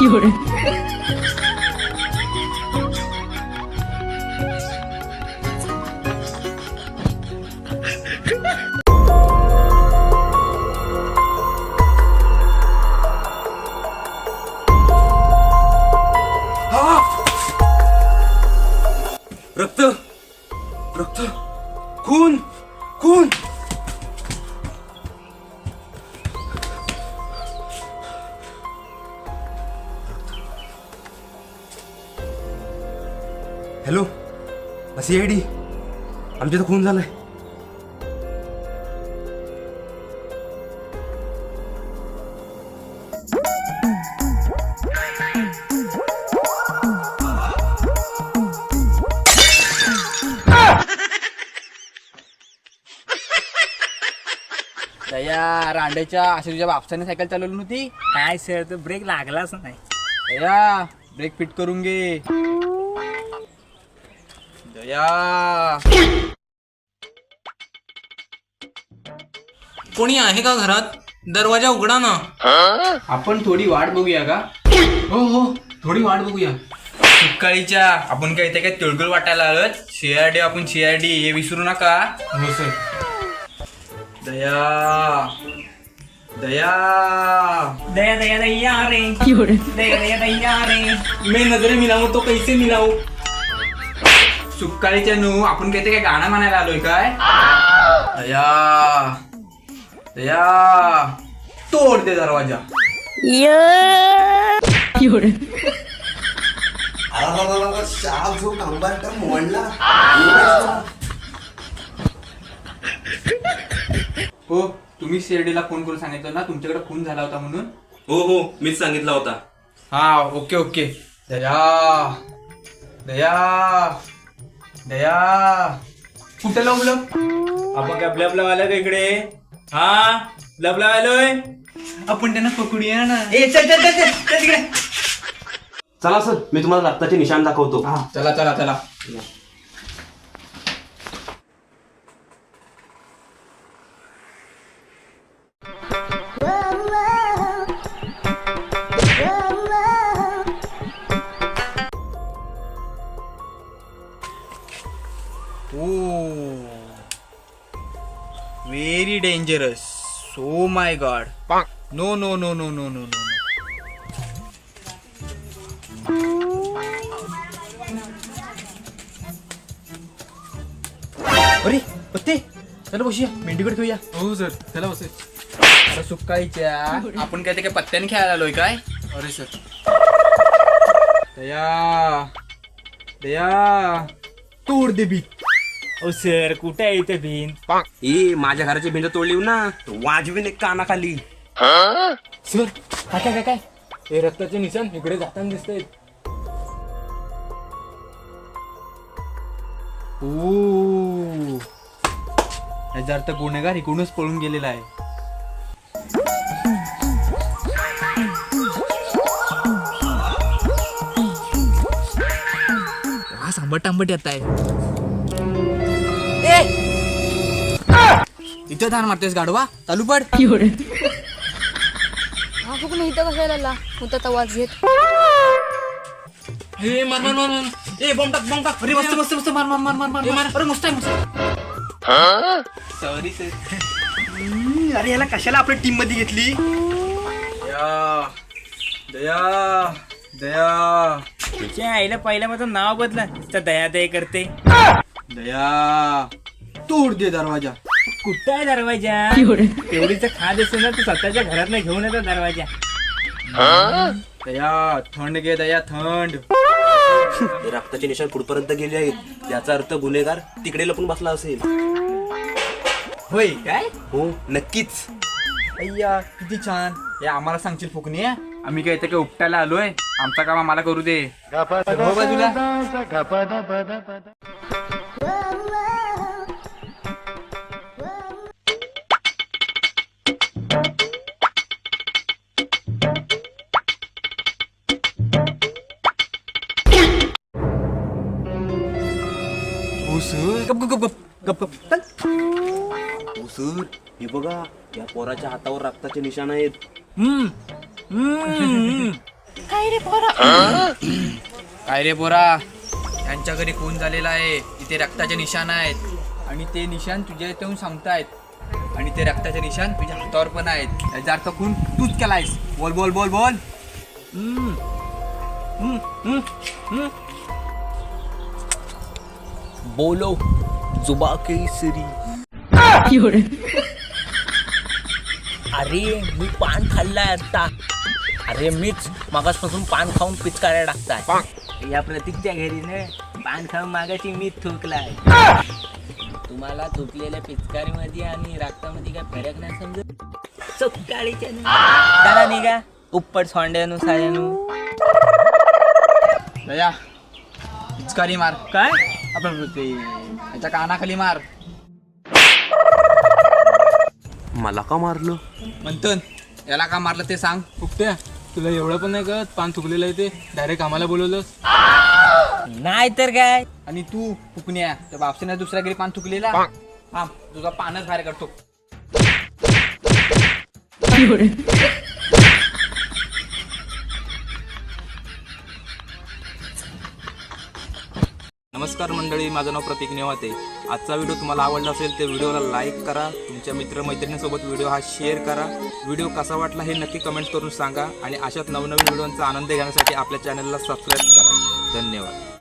有人。हॅलो C I D. आमच्या इथं खून झालाय. दया रांडेच्या आशिषच्या बापसाने सायकल चालवली नव्हती? काय सर तर ब्रेक लागलाच नाही. दया ब्रेक फिट करून घे. दया कोणी आहे का घरात? दरवाजा उघडा ना. आपण थोडी वाट बघूया का? हो हो थोडी वाट बघूया. सकाळीच्या आपण काय इथे काय तिळगुळ वाटायला आलोय? सीआरडी आपण सीआरडी हे विसरू नका. हो सर दया. दया. दया दया दया रे. दया दया दया रे. मी नजरे मिलावू तो कैसे मिलावू. सुकाळीच्या नू आपण काय ते काय गाणं म्हणायला आलोय काय? दया दया तोड दे दरवाजा. हो तुम्ही सीआरडीला फोन करून सांगितलं ना तुमच्याकडे खून झाला होता म्हणून? हो हो मीच सांगितला होता. हा ओके ओके. दया. दया. दया. कुठे लावलं आपण काय ब्लब लावायला का इकडे? हा? ब्लब लावायलोय? आपण त्यांना पकडूया ना. ए चल चल चल चल चल तिकडे. चला सर मी तुम्हाला रक्ताचे निशाण दाखवतो. चला चला चला. Very dangerous so my god no no no no no no no अरे पत्ते चला बसूया. मेंढीकडे ठेवूया. हो सर चला बसे. अरे सुकाळीच्या आपण काय ते काय पत्त्याने खेळायला आलोय काय? अरे सर दया. दया. तोड दे बी ओ सर कुठे आहे इथे भिन? ए माझ्या घराची भिंत तोडली ना वाजवीन एक कानाखाली. सर काय काय काय? हे रक्ताचे निशाण इकडे जाताना दिसतंय. ओ याचा अर्थ गुन्हेगार इकडूनच पळून गेलेला आहे. हा सांबट टांबट येत आहे. इथं धान मारतेस गाडवा. चालू पड. हा फुकून इथं होता तवाच घेत हे मार मार मार मार. ए बॉम्ब टाक बॉम्ब टाक. अरे मस्त मस्त मस्त. मार मार मार मार मार मार. अरे मस्त आहे मस्त सॉरी सर अरे याला कशाला आपल्या टीममध्ये घेतली? दया दया दया. तिच्या आईला पहिल्या माझं नाव बदला. तर दया दया करते. दया तोड दे दरवाजा. कुठं आहे दरवाजा? तेवढीच खाद असेल ना तू स्वतःच्या घरात घेऊन येतो दरवाजा. दया थंड घे दया थंड. रक्ताचे निशाण कुठपर्यंत गेले आहेत? याचा अर्थ गुन्हेगार तिकडे लपून बसला असेल. होय काय? हो नक्कीच. अय्या किती छान. हे आम्हाला सांगशील फुकणी आम्ही काय इथे काय उपटायला आलोय? आमचा काम आम्हाला करू दे. हो बाजूला. सर गप गप गप गप गप चल. हो हे बघा या पोराच्या हातावर रक्ताचे निशाण आहेत. काय रे पोरा? यांच्या घरी खून झालेला आहे. इथे रक्ताचे निशाण आहेत. आणि ते निशाण तुझ्या इथे येऊन सांगतायत. आणि ते रक्ताचे निशाण तुझ्या हातावर पण आहेत. याचा अर्थ खून तूच केलायस. बोल बोल बोल बोल. बोलो जुबा केसरी अरे मी पान खाल्लाय आता. अरे मीच मागासपासून पान खाऊन पिचकाऱ्या टाकताय. या प्रतीकच्या घरीने पान खाऊन मागाशी मी थुकलाय. तुम्हाला थुकलेल्या पिचकारीमध्ये आणि रक्तामध्ये काय फरक नाही समजत? चुकाळीच्या चला निघा. उप्पट सोंड्यानु सायानु दया पिचकारी मार. काय? आपण ते याच्या कानाखाली मार. मला का मारलं? मंथन याला का मारलं ते सांग. फुकट्या तुला एवढं पण नाही कळत पान थुकलेलं आहे ते. डायरेक्ट आम्हाला बोलवलं. नाही तर काय? आणि तू फुकण्या. त्या बापशीने दुसऱ्या घरी पान थुकलेला. हा तुझा पानच बाहेर काढतो. नमस्कार मंडळी माझं नाव प्रतीक नेवाते. आजचा व्हिडिओ तुम्हाला आवडला असेल तर व्हिडिओला लाईक करा तुमच्या मित्रमैत्रिणीसोबत व्हिडिओ हा शेअर करा. व्हिडिओ कसा वाटला हे नक्की कमेंट करून सांगा आणि अशाच नवनवीन व्हिडिओचा आनंद घेण्यासाठी आपल्या चॅनलला सबस्क्राईब करा. धन्यवाद.